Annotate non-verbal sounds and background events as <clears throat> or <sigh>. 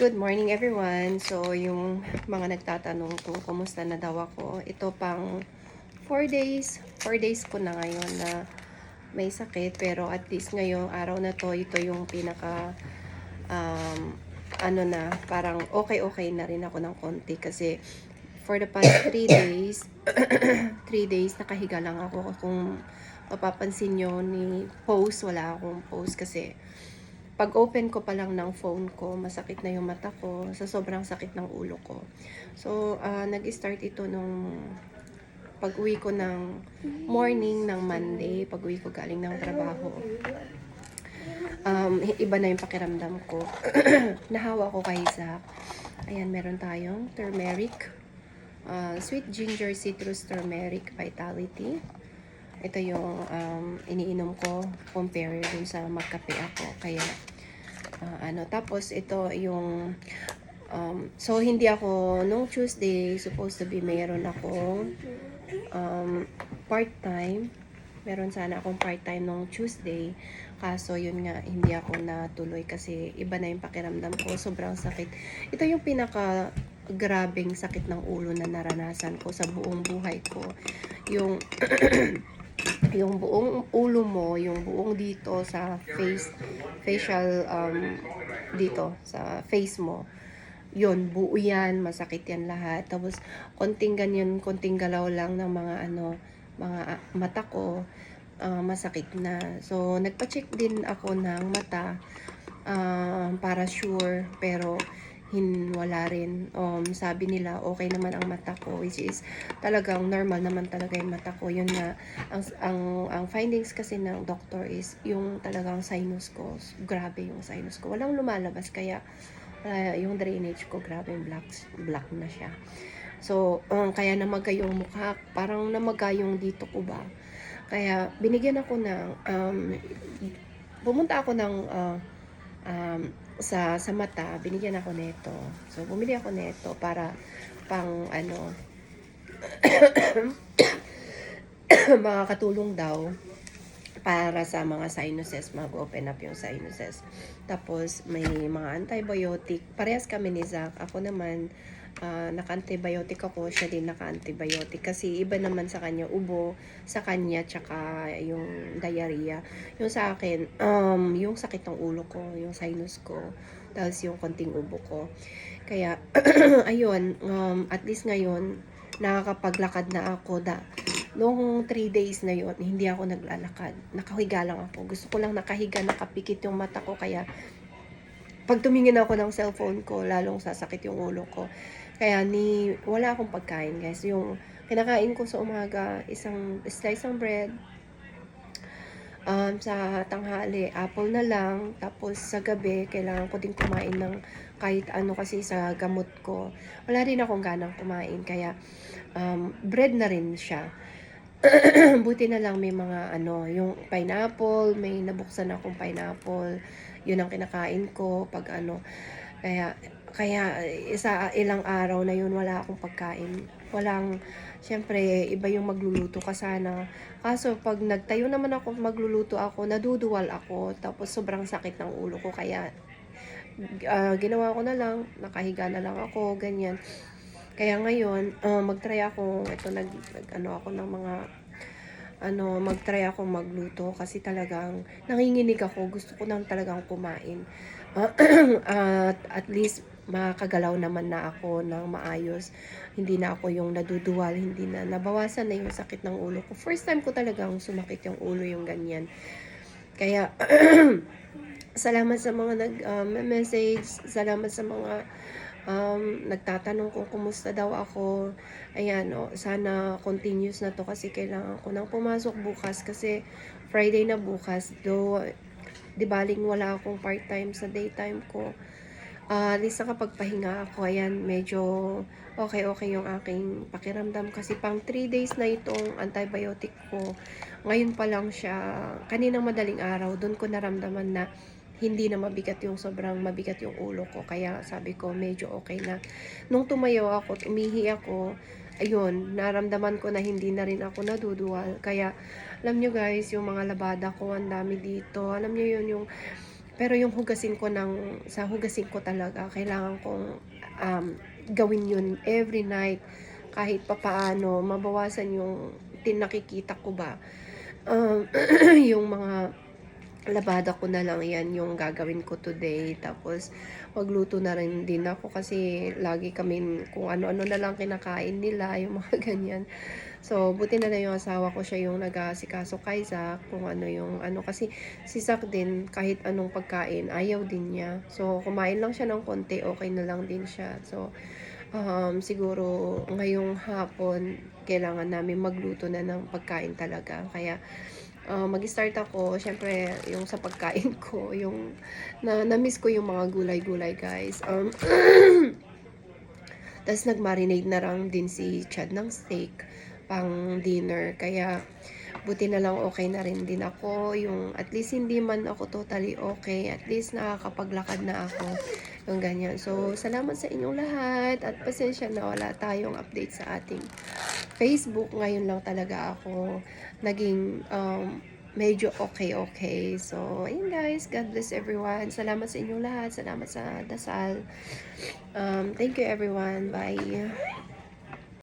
Good morning everyone. So, yung mga nagtatanong kung kumusta na daw ako, ito pang 4 days, 4 days ko na ngayon na may sakit. Pero at least ngayong araw na to, ito yung pinaka, um, ano na, parang okay-okay na rin ako ng konti. Kasi for the past 3 days, <coughs> 3 days nakahiga lang ako. Kung mapapansin nyo ni post, wala akong post kasi pag open ko pa lang ng phone ko, masakit na yung mata ko sa sobrang sakit ng ulo ko. So, ah, nag-start ito nung pag-uwi ko ng morning ng Monday, pag-uwi ko galing ng trabaho. Um, iba na yung pakiramdam ko. <clears throat> Nahawa ko kay Zach. Ayan, meron tayong turmeric, ah, sweet ginger citrus turmeric vitality. Ito yung um, iniinom ko compare dun sa magkape ako. Kaya, ah, ano, tapos ito yung, um, so hindi ako, nung Tuesday, supposed to be mayroon akong um, part-time. Meron sana akong part-time nung Tuesday. Kaso yun nga, hindi ako natuloy kasi iba na yung pakiramdam ko. Sobrang sakit. Ito yung pinaka grabing sakit ng ulo na naranasan ko sa buong buhay ko. Yung <clears throat> yung buong ulo mo, yung buong dito sa face, facial, um, dito, sa face mo, yun, buo yan, masakit yan lahat. Tapos, konting ganyan, konting galaw lang ng mga ano, mga ah, mata ko, ah, masakit na. So, nagpa-check din ako ng mata, ah, para sure, pero, hin wala rin. Um, sabi nila, okay naman ang mata ko, which is talagang normal naman talaga yung mata ko. Yun nga, ang, ang, ang findings kasi ng doctor is yung talagang sinus ko, grabe yung sinus ko. Walang lumalabas, kaya uh, yung drainage ko, grabe yung black, black na siya. So, um, kaya namaga yung mukha, parang namaga yung dito ko ba. Kaya binigyan ako ng, um, pumunta ako ng, uh, um, sa sa mata, binigyan ako nito. So, bumili ako nito para pang ano <coughs> makakatulong daw para sa mga sinuses, mag-open up yung sinuses. Tapos, may mga antibiotic. Parehas kami ni Zach. Ako naman, ah, naka-antibiotic ako. Siya din naka-antibiotic. Kasi iba naman sa kanya, ubo. Sa kanya, tsaka yung diarrhea. Yung sa akin, um, yung sakit ng ulo ko, yung sinus ko. Tapos yung konting ubo ko. Kaya, <clears throat> ayun, um, at least ngayon, nakakapaglakad na ako da Noong 3 days na yon hindi ako naglalakad. Nakahiga lang ako. Gusto ko lang nakahiga, nakapikit yung mata ko. Kaya, pag tumingin ako ng cellphone ko, lalong sasakit yung ulo ko. Kaya ni wala akong pagkain, guys. Yung kinakain ko sa umaga, isang slice ng bread, um, sa tanghali, apple na lang. Tapos sa gabi, kailangan ko din kumain ng kahit ano kasi sa gamot ko. Wala rin akong ganang kumain. Kaya um, bread na rin siya. <clears throat> Buti na lang may mga ano, yung pineapple, may nabuksan akong pineapple. Yun ang kinakain ko pag ano. Kaya kaya isa ilang araw na yun wala akong pagkain. Walang Siyempre, iba yung magluluto ka sana. Kaso, pag nagtayo naman ako, magluluto ako, naduduwal ako. Tapos, sobrang sakit ng ulo ko. Kaya, uh, ginawa ko na lang, nakahiga na lang ako, ganyan. Kaya ngayon, uh, mag-try ako, ito, nag, nag, ano ako ng mga, ano, mag-try ako magluto kasi talagang nanginginig ako. Gusto ko nang talagang kumain. Uh, <clears throat> at at least makakagalaw naman na ako ng maayos. Hindi na ako yung naduduwal, hindi na nabawasan na yung sakit ng ulo ko. First time ko talagang sumakit yung ulo yung ganyan. Kaya, <clears throat> salamat sa mga nag-message, um, salamat sa mga um, nagtatanong kung kumusta daw ako. Ayan, oh, sana continuous na to kasi kailangan ko nang pumasok bukas kasi Friday na bukas. Though, di baling wala akong part-time sa daytime ko uh, at least nakapagpahinga ako. Ayan, medyo okay-okay yung aking pakiramdam kasi pang 3 days na itong antibiotic ko. Ngayon pa lang siya, kaninang madaling araw, doon ko naramdaman na hindi na mabigat yung sobrang mabigat yung ulo ko. Kaya sabi ko, medyo okay na. Nung tumayo ako, umihi ako, ayun, naramdaman ko na hindi na rin ako naduduwal. Kaya, alam nyo guys, yung mga labada ko, ang dami dito. Alam nyo yun, yung pero yung hugasin ko ng, sa hugasin ko talaga, kailangan kong um, gawin yun every night. Kahit papaano, mabawasan yung tinakikita ko ba. Um, <clears throat> yung mga labada ko na lang yan yung gagawin ko today. Tapos, magluto na rin din ako kasi lagi kami kung ano-ano na lang kinakain nila, <laughs> yung mga ganyan. So, buti na lang yung asawa ko siya yung nag-aasikaso kay Zach kung ano yung ano. Kasi si Zach din, kahit anong pagkain, ayaw din niya. So, kumain lang siya ng konti, okay na lang din siya. So, um, siguro ngayong hapon, kailangan namin magluto na ng pagkain talaga. Kaya, uh, mag-start ako, syempre, yung sa pagkain ko, yung, na, na-miss ko yung mga gulay-gulay, guys. Um, <clears throat> Tapos nag-marinate na lang din si Chad ng steak pang dinner. Kaya buti na lang okay na rin din ako. Yung at least hindi man ako totally okay. At least nakakapaglakad na ako. Yung ganyan. So, salamat sa inyong lahat. At pasensya na wala tayong update sa ating Facebook. Ngayon lang talaga ako naging um, medyo okay-okay. So, ayun guys. God bless everyone. Salamat sa inyong lahat. Salamat sa dasal. Um, thank you everyone. Bye.